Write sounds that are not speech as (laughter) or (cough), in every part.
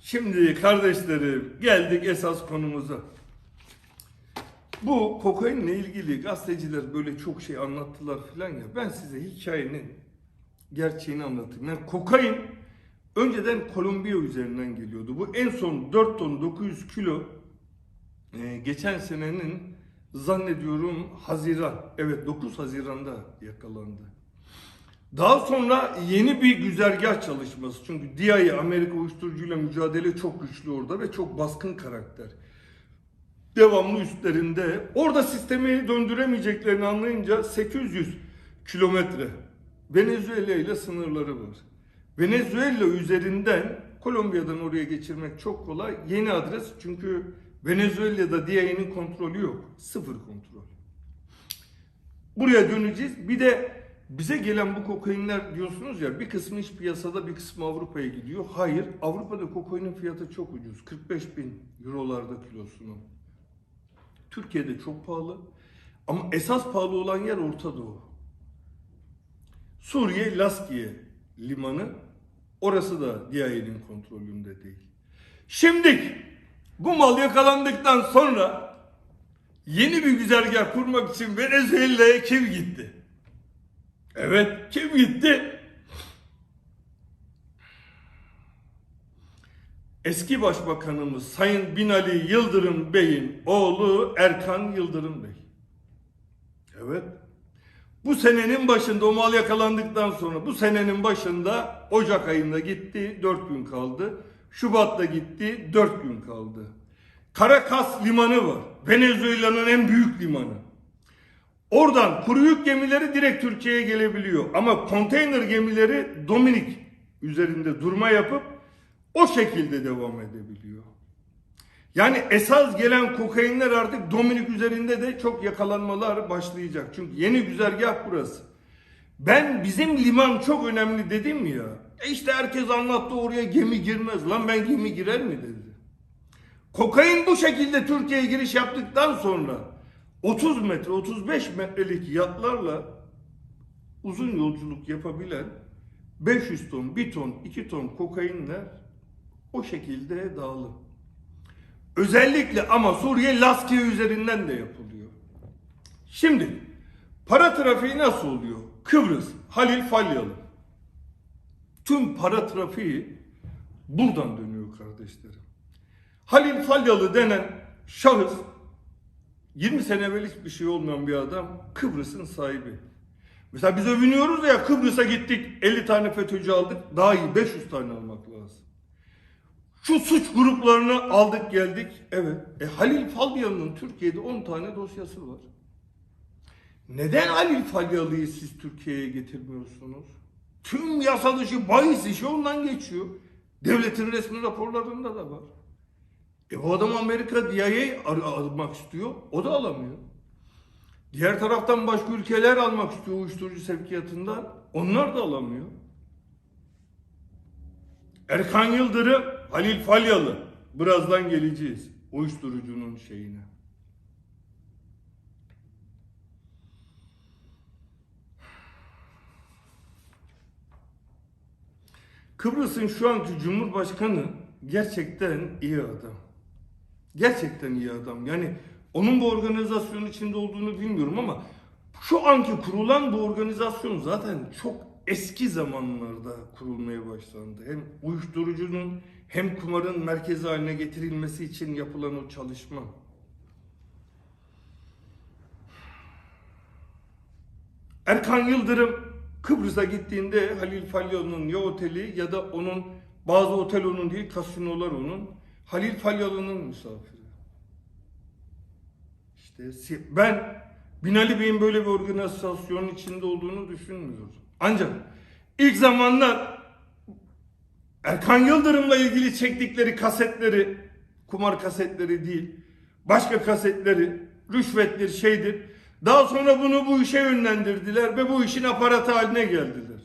Şimdi kardeşlerim geldik esas konumuza. Bu kokainle ilgili gazeteciler böyle çok şey anlattılar filan ya. Ben size hikayenin gerçeğini anlatayım. Yani kokain önceden Kolombiya üzerinden geliyordu. Bu en son 4 ton 900 kilo e, geçen senenin zannediyorum Haziran. Evet 9 Haziran'da yakalandı. Daha sonra yeni bir güzergah çalışması. Çünkü DIA Amerika uyuşturucuyla mücadele çok güçlü orada ve çok baskın karakter. Devamlı üstlerinde. Orada sistemi döndüremeyeceklerini anlayınca 800 kilometre Venezuela ile sınırları var. Venezuela üzerinden Kolombiya'dan oraya geçirmek çok kolay. Yeni adres çünkü Venezuela'da DIA'nın kontrolü yok. Sıfır kontrol. Buraya döneceğiz. Bir de bize gelen bu kokainler diyorsunuz ya bir kısmı iç piyasada bir kısmı Avrupa'ya gidiyor. Hayır Avrupa'da kokainin fiyatı çok ucuz. 45 bin eurolarda kilosunu. Türkiye'de çok pahalı. Ama esas pahalı olan yer Orta Doğu. Suriye Laskiye limanı. Orası da DIA'nın kontrolünde değil. Şimdi bu mal yakalandıktan sonra yeni bir güzergah kurmak için Venezuela'ya kim gitti? Evet, kim gitti? Eski Başbakanımız Sayın Binali Yıldırım Bey'in oğlu Erkan Yıldırım Bey. Evet. Bu senenin başında o mal yakalandıktan sonra bu senenin başında Ocak ayında gitti 4 gün kaldı. Şubat'ta gitti 4 gün kaldı. Caracas limanı var. Venezuela'nın en büyük limanı. Oradan kuru yük gemileri direkt Türkiye'ye gelebiliyor. Ama konteyner gemileri Dominik üzerinde durma yapıp o şekilde devam edebiliyor. Yani esas gelen kokainler artık Dominik üzerinde de çok yakalanmalar başlayacak. Çünkü yeni güzergah burası. Ben bizim liman çok önemli dedim ya. E işte herkes anlattı oraya gemi girmez. Lan ben gemi girer mi dedi. Kokain bu şekilde Türkiye'ye giriş yaptıktan sonra 30 metre 35 metrelik yatlarla uzun yolculuk yapabilen 500 ton, 1 ton, 2 ton kokainler o şekilde dağılır. Özellikle ama Suriye Laskiye üzerinden de yapılıyor. Şimdi para trafiği nasıl oluyor? Kıbrıs, Halil Falyalı. Tüm para trafiği buradan dönüyor kardeşlerim. Halil Falyalı denen şahıs 20 sene evvel hiçbir şey olmayan bir adam Kıbrıs'ın sahibi. Mesela biz övünüyoruz ya Kıbrıs'a gittik 50 tane FETÖ'cü aldık daha iyi 500 tane almak lazım. Şu suç gruplarını aldık geldik. Evet. E Halil Falyalı'nın Türkiye'de 10 tane dosyası var. Neden Halil Falyalı'yı siz Türkiye'ye getirmiyorsunuz? Tüm yasa dışı bahis işi ondan geçiyor. Devletin resmi raporlarında da var. E bu adam Amerika DIA'yı almak istiyor. O da alamıyor. Diğer taraftan başka ülkeler almak istiyor uyuşturucu sevkiyatından. Onlar da alamıyor. Erkan Yıldırım, Halil Falyalı. Birazdan geleceğiz. Uyuşturucunun şeyine. Kıbrıs'ın şu anki Cumhurbaşkanı gerçekten iyi adam. Gerçekten iyi adam. Yani onun bu organizasyonun içinde olduğunu bilmiyorum ama şu anki kurulan bu organizasyon zaten çok eski zamanlarda kurulmaya başlandı. Hem uyuşturucunun hem kumarın merkezi haline getirilmesi için yapılan o çalışma. Erkan Yıldırım Kıbrıs'a gittiğinde Halil Falyalı'nın ya oteli ya da onun bazı otel onun değil kasinolar onun. Halil Falyalı'nın misafiri. İşte ben Binali Bey'in böyle bir organizasyonun içinde olduğunu düşünmüyorum. Ancak ilk zamanlar Erkan Yıldırım'la ilgili çektikleri kasetleri, kumar kasetleri değil, başka kasetleri, rüşvettir, şeydir. Daha sonra bunu bu işe yönlendirdiler ve bu işin aparatı haline geldiler.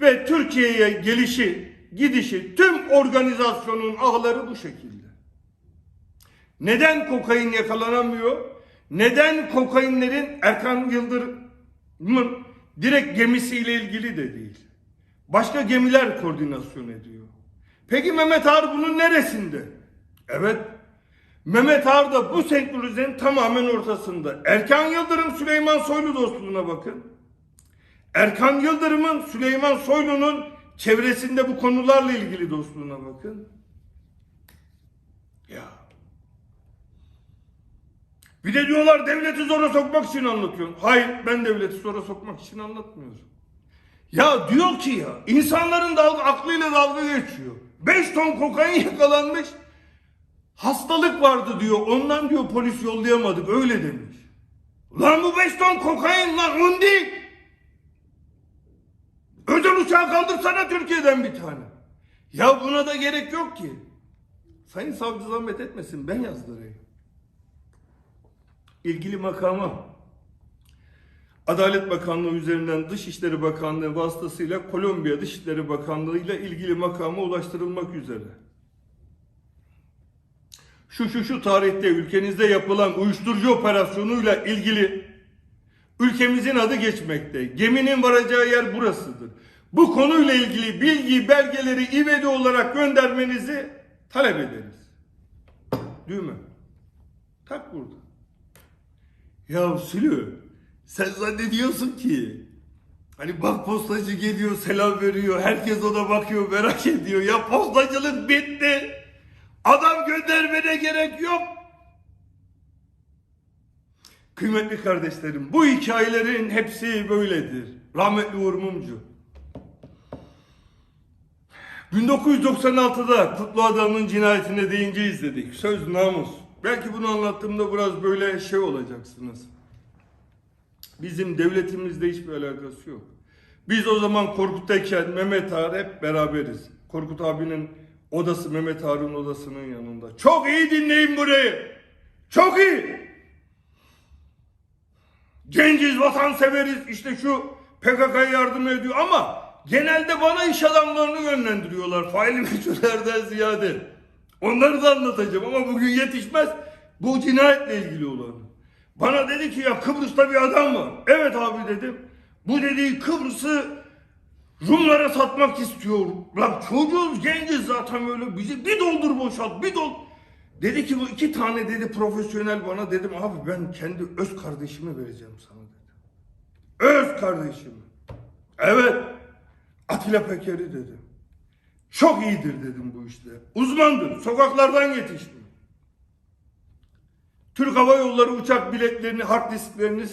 Ve Türkiye'ye gelişi, gidişi, tüm organizasyonun ağları bu şekilde. Neden kokain yakalanamıyor? Neden kokainlerin Erkan Yıldırım'ın direkt gemisiyle ilgili de değil. Başka gemiler koordinasyon ediyor. Peki Mehmet Ağar bunun neresinde? Evet. Mehmet Ağar da bu senkronizenin tamamen ortasında. Erkan Yıldırım Süleyman Soylu dostluğuna bakın. Erkan Yıldırım'ın Süleyman Soylu'nun çevresinde bu konularla ilgili dostluğuna bakın. Ya. Bir de diyorlar devleti zora sokmak için anlatıyorum. Hayır ben devleti zora sokmak için anlatmıyorum. Ya diyor ki ya insanların dalga, aklıyla dalga geçiyor. 5 ton kokain yakalanmış. Hastalık vardı diyor. Ondan diyor polis yollayamadık öyle demiş. Lan bu 5 ton kokain lan un değil. Özel uçağı kaldırsana Türkiye'den bir tane. Ya buna da gerek yok ki. Sayın savcı zahmet etmesin ben yazdırayım. İlgili makama Adalet Bakanlığı üzerinden Dışişleri Bakanlığı vasıtasıyla Kolombiya Dışişleri Bakanlığı ile ilgili makama ulaştırılmak üzere. Şu şu şu tarihte ülkenizde yapılan uyuşturucu operasyonuyla ilgili ülkemizin adı geçmekte. Geminin varacağı yer burasıdır. Bu konuyla ilgili bilgi, belgeleri ivedi olarak göndermenizi talep ederiz. Düğme. Tak burada. Ya Sülü, sen zannediyorsun ki hani bak postacı geliyor selam veriyor herkes ona bakıyor merak ediyor ya postacılık bitti adam göndermene gerek yok kıymetli kardeşlerim bu hikayelerin hepsi böyledir rahmetli Uğur Mumcu 1996'da Kutlu Adam'ın cinayetine deyince izledik. Söz namus. Belki bunu anlattığımda biraz böyle şey olacaksınız. Bizim devletimizle hiçbir alakası yok. Biz o zaman Korkut'tayken Mehmet Ağar hep beraberiz. Korkut abinin odası Mehmet Ağar'ın odasının yanında. Çok iyi dinleyin burayı. Çok iyi. Genciz, vatansever'iz. İşte şu PKK'ya yardım ediyor ama genelde bana iş adamlarını yönlendiriyorlar. Faili (laughs) meçhullerden ziyade. Onları da anlatacağım ama bugün yetişmez. Bu cinayetle ilgili olan. Bana dedi ki ya Kıbrıs'ta bir adam var. Evet abi dedim. Bu dediği Kıbrıs'ı Rumlara satmak istiyor. Lan çocuğuz genciz zaten böyle bizi bir doldur boşalt bir dol. Dedi ki bu iki tane dedi profesyonel bana dedim abi ben kendi öz kardeşimi vereceğim sana dedi. Öz kardeşimi. Evet. Atilla Peker'i dedim. Çok iyidir dedim bu işte. Uzmandır. Sokaklardan yetişmiş. Türk Hava Yolları uçak biletlerini, hard disklerini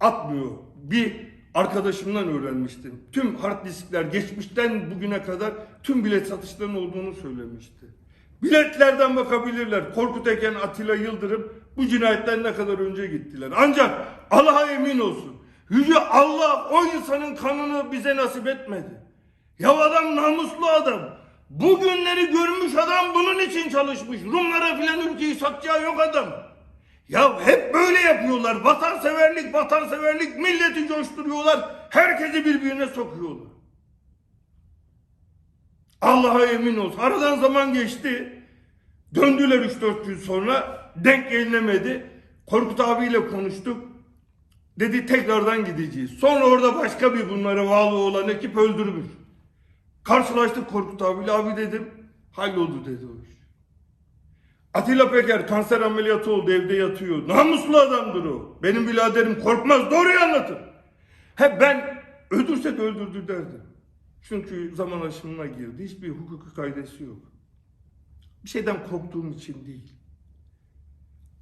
atmıyor. Bir arkadaşımdan öğrenmiştim. Tüm hard diskler geçmişten bugüne kadar tüm bilet satışlarının olduğunu söylemişti. Biletlerden bakabilirler. Korkut Eken, Atilla Yıldırım bu cinayetten ne kadar önce gittiler. Ancak Allah'a emin olsun. Yüce Allah o insanın kanını bize nasip etmedi. Ya adam namuslu adam. Bu günleri görmüş adam bunun için çalışmış. Rumlara filan ülkeyi satacağı yok adam. Ya hep böyle yapıyorlar. Vatanseverlik, vatanseverlik milleti coşturuyorlar. Herkesi birbirine sokuyorlar. Allah'a emin olsun. Aradan zaman geçti. Döndüler 3-4 gün sonra. Denk gelinemedi. Korkut abiyle konuştuk. Dedi tekrardan gideceğiz. Sonra orada başka bir bunlara bağlı olan ekip öldürmüş. Karşılaştık Korkut abiyle. Abi dedim halloldu dedi o iş. Atilla Peker kanser ameliyatı oldu evde yatıyor. Namuslu adamdır o. Benim biraderim korkmaz doğruyu anlatır. Hep ben öldürsek öldürdü derdim. Çünkü zaman aşımına girdi. Hiçbir hukuki kaydesi yok. Bir şeyden korktuğum için değil.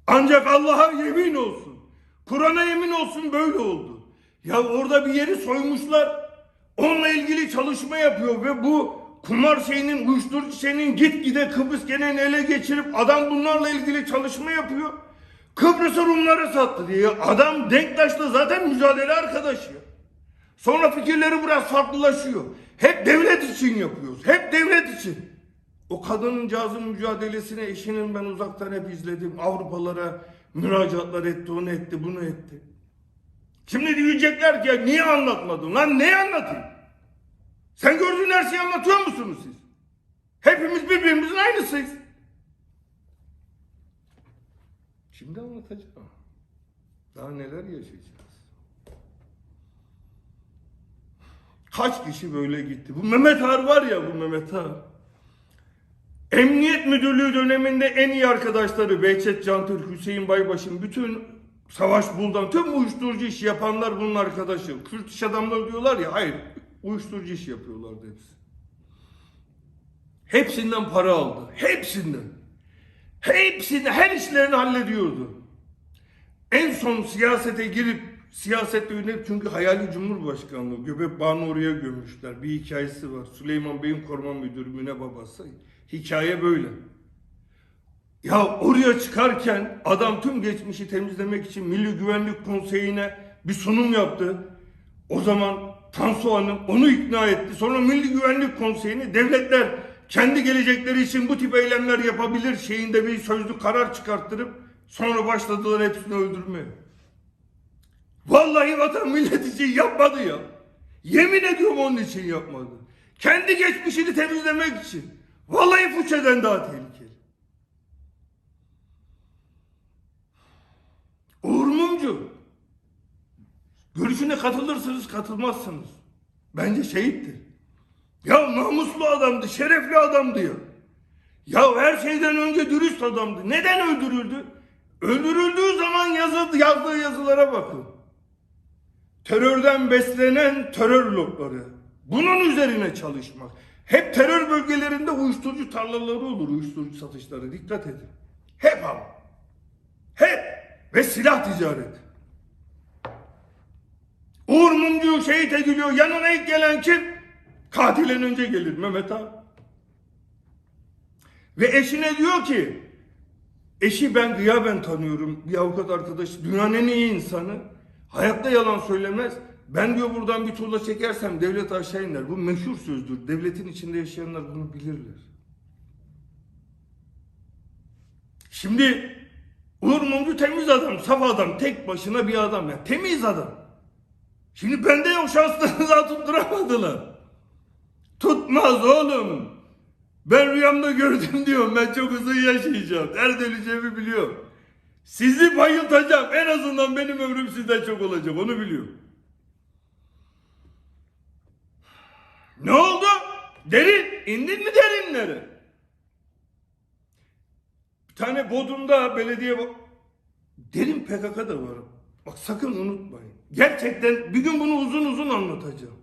Ancak Allah'a yemin olsun. Kur'an'a yemin olsun böyle oldu. Ya orada bir yeri soymuşlar. Onunla ilgili çalışma yapıyor ve bu kumar şeyinin, uyuşturucu şeyinin gitgide Kıbrıs genelini ele geçirip adam bunlarla ilgili çalışma yapıyor. Kıbrıs'ı Rumlara sattı diye. Adam Denktaş'la zaten mücadele arkadaşı. Sonra fikirleri biraz farklılaşıyor. Hep devlet için yapıyoruz. Hep devlet için. O kadının cazın mücadelesine eşinin ben uzaktan hep izledim. Avrupalara müracaatlar etti, onu etti, bunu etti. Şimdi diyecekler ki niye anlatmadın? Lan ne anlatayım? Sen gördüğün her şeyi anlatıyor musunuz siz? Hepimiz birbirimizin aynısıyız. Şimdi anlatacağım. Daha neler yaşayacağız? Kaç kişi böyle gitti? Bu Mehmet Ağar var ya bu Mehmet Ağar. Emniyet Müdürlüğü döneminde en iyi arkadaşları Behçet Cantürk, Hüseyin Baybaş'ın bütün Savaş Buldan tüm uyuşturucu işi yapanlar bunun arkadaşı. Kürt iş adamları diyorlar ya hayır uyuşturucu iş yapıyorlardı hepsi. Hepsinden para aldı. Hepsinden. Hepsini her işlerini hallediyordu. En son siyasete girip siyasette yönelip çünkü hayali cumhurbaşkanlığı Göbek Bağı'nı oraya gömmüşler. Bir hikayesi var. Süleyman Bey'in koruma müdürü Müne babası. Hikaye böyle. Ya oraya çıkarken adam tüm geçmişi temizlemek için Milli Güvenlik Konseyi'ne bir sunum yaptı. O zaman Tansu Hanım onu ikna etti. Sonra Milli Güvenlik Konseyi'ni devletler kendi gelecekleri için bu tip eylemler yapabilir şeyinde bir sözlü karar çıkarttırıp sonra başladılar hepsini öldürmeye. Vallahi vatan millet için yapmadı ya. Yemin ediyorum onun için yapmadı. Kendi geçmişini temizlemek için. Vallahi Fuçe'den daha tehlikeli. Uğur Mumcu. Görüşüne katılırsınız katılmazsınız. Bence şehittir. Ya namuslu adamdı, şerefli adamdı ya. Ya her şeyden önce dürüst adamdı. Neden öldürüldü? Öldürüldüğü zaman yazı, yazdığı yazılara bakın. Terörden beslenen terör lobları. Bunun üzerine çalışmak. Hep terör bölgelerinde uyuşturucu tarlaları olur, uyuşturucu satışları. Dikkat edin. Hep ama. Hep. Ve silah ticareti. Uğur Mumcu şehit ediliyor. Yanına ilk gelen kim? Katilen önce gelir Mehmet abi. Ve eşine diyor ki eşi ben gıyaben tanıyorum. Bir avukat arkadaş dünyanın en iyi insanı. Hayatta yalan söylemez. Ben diyor buradan bir tuğla çekersem devlet aşağı iner. Bu meşhur sözdür. Devletin içinde yaşayanlar bunu bilirler. Şimdi Uğur Mumcu temiz adam, saf adam, tek başına bir adam ya. Temiz adam. Şimdi bende yok şanslarını daha tutturamadılar. Tutmaz oğlum. Ben rüyamda gördüm diyorum. Ben çok uzun yaşayacağım. Nerede öleceğimi biliyorum. Sizi bayıltacağım. En azından benim ömrüm sizden çok olacak. Onu biliyorum. Ne oldu? Derin. İndin mi derinlere? Bir tane Bodrum'da belediye... Derin PKK da var. Bak sakın unutmayın. Gerçekten bir gün bunu uzun uzun anlatacağım.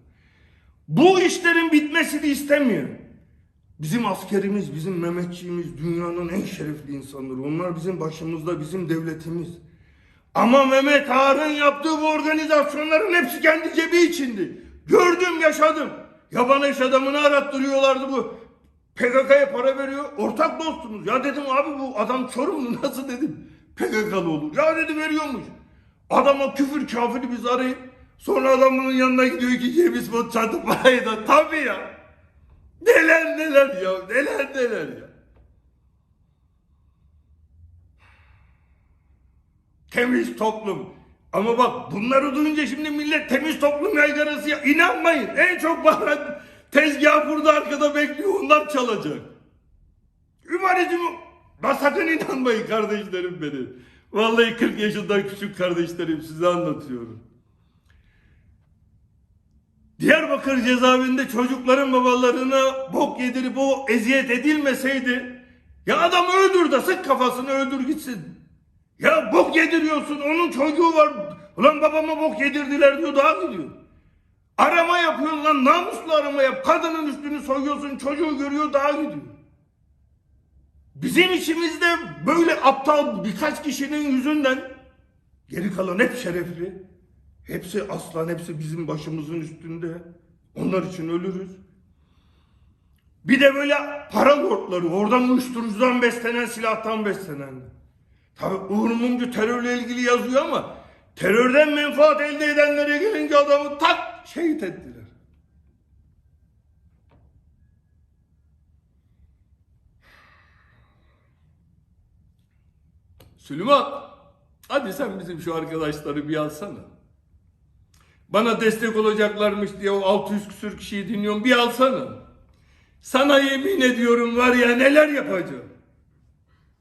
Bu işlerin bitmesini istemiyor. Bizim askerimiz, bizim Mehmetçiğimiz dünyanın en şerefli insanları. Onlar bizim başımızda, bizim devletimiz. Ama Mehmet Ağar'ın yaptığı bu organizasyonların hepsi kendi cebi içindi. Gördüm, yaşadım. Yaban iş adamını arattırıyorlardı bu. PKK'ya para veriyor. Ortak dostumuz. Ya dedim abi bu adam Çorumlu (laughs) nasıl dedim. PKK'lı olur. Ya dedi veriyormuş. Adama küfür kafiri biz arayıp sonra adamın yanına gidiyor ki cebiz bu çatı parayı (laughs) da tabii ya. Neler neler ya neler neler ya. Temiz toplum. Ama bak bunları duyunca şimdi millet temiz toplum yaygarası ya. İnanmayın. En çok bana tezgah burada arkada bekliyor. Onlar çalacak. Ümanizm ben sakın inanmayın kardeşlerim benim. Vallahi 40 yaşında küçük kardeşlerim size anlatıyorum. Diyarbakır cezaevinde çocukların babalarına bok yedirip o eziyet edilmeseydi ya adam öldür de sık kafasını öldür gitsin. Ya bok yediriyorsun onun çocuğu var. Ulan babama bok yedirdiler diyor daha gidiyor. Arama yapıyorsun lan namuslu arama yap. Kadının üstünü soyuyorsun çocuğu görüyor daha gidiyor. Bizim içimizde böyle aptal birkaç kişinin yüzünden geri kalan hep şerefli. Hepsi aslan, hepsi bizim başımızın üstünde. Onlar için ölürüz. Bir de böyle para lordları, oradan uyuşturucudan beslenen, silahtan beslenen. Tabi Uğur Mumcu terörle ilgili yazıyor ama terörden menfaat elde edenlere gelince adamı tak şehit ettiler. Süleyman, hadi sen bizim şu arkadaşları bir alsana. Bana destek olacaklarmış diye o 600 küsür kişiyi dinliyorum bir alsana. Sana yemin ediyorum var ya neler yapacağım.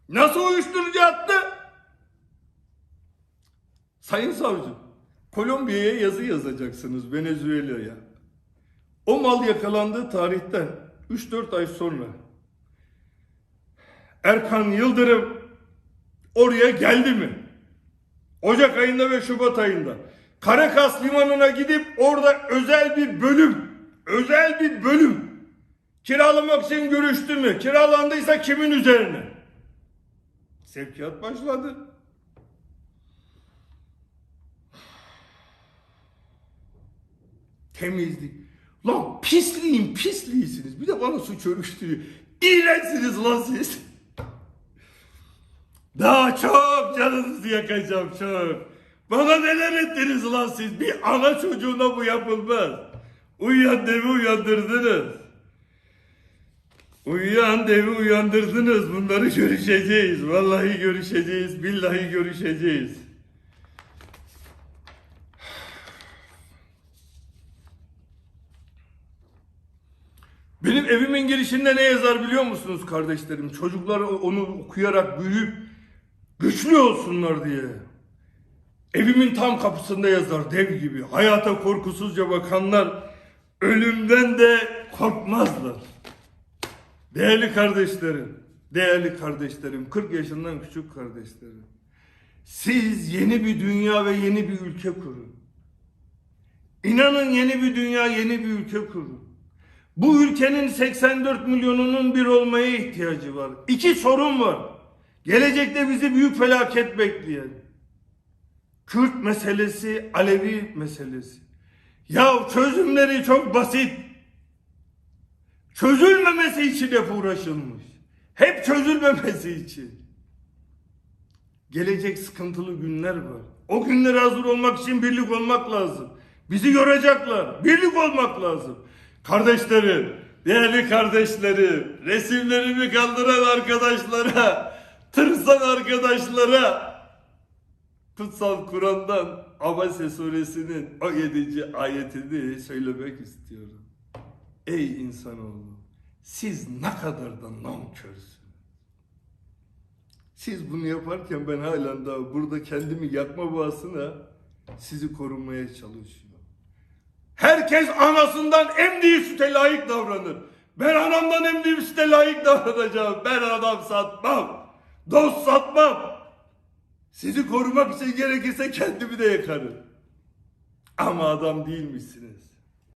Nasıl uyuşturucu attı? Sayın savcı, Kolombiya'ya yazı yazacaksınız Venezuela'ya. O mal yakalandığı tarihten 3-4 ay sonra Erkan Yıldırım oraya geldi mi? Ocak ayında ve Şubat ayında. Karakas Limanı'na gidip orada özel bir bölüm, özel bir bölüm kiralamak için görüştü mü? Kiralandıysa kimin üzerine? Sevkiyat başladı. Temizlik. Lan pisliğin pisliğisiniz. Bir de bana suç örüştürüyor. İğrençsiniz lan siz. Daha çok canınızı yakacağım çok. Bana neler ettiniz lan siz? Bir ana çocuğuna bu yapılmaz. Uyuyan devi uyandırdınız. Uyuyan devi uyandırdınız. Bunları görüşeceğiz. Vallahi görüşeceğiz. Billahi görüşeceğiz. Benim evimin girişinde ne yazar biliyor musunuz kardeşlerim? Çocuklar onu okuyarak büyüyüp güçlü olsunlar diye. Evimin tam kapısında yazar dev gibi. Hayata korkusuzca bakanlar ölümden de korkmazlar. Değerli kardeşlerim, değerli kardeşlerim, 40 yaşından küçük kardeşlerim. Siz yeni bir dünya ve yeni bir ülke kurun. İnanın yeni bir dünya, yeni bir ülke kurun. Bu ülkenin 84 milyonunun bir olmaya ihtiyacı var. İki sorun var. Gelecekte bizi büyük felaket bekleyen. Kürt meselesi, Alevi meselesi. Ya çözümleri çok basit. Çözülmemesi için hep uğraşılmış. Hep çözülmemesi için. Gelecek sıkıntılı günler var. O günlere hazır olmak için birlik olmak lazım. Bizi yoracaklar. Birlik olmak lazım. Kardeşlerim, değerli kardeşlerim, resimlerimi kaldıran arkadaşlara, tırsan arkadaşlara, Kutsal Kur'an'dan Abese suresinin o 7. ayetini söylemek istiyorum. Ey insanoğlu, siz ne kadar da nankörsünüz. Siz bunu yaparken ben halen daha burada kendimi yakma bağısına sizi korumaya çalışıyorum. Herkes anasından emdiği süte layık davranır. Ben anamdan emdiğim süte layık davranacağım. Ben adam satmam. Dost satmam. Sizi korumak için gerekirse kendimi de yakarım. Ama adam değilmişsiniz.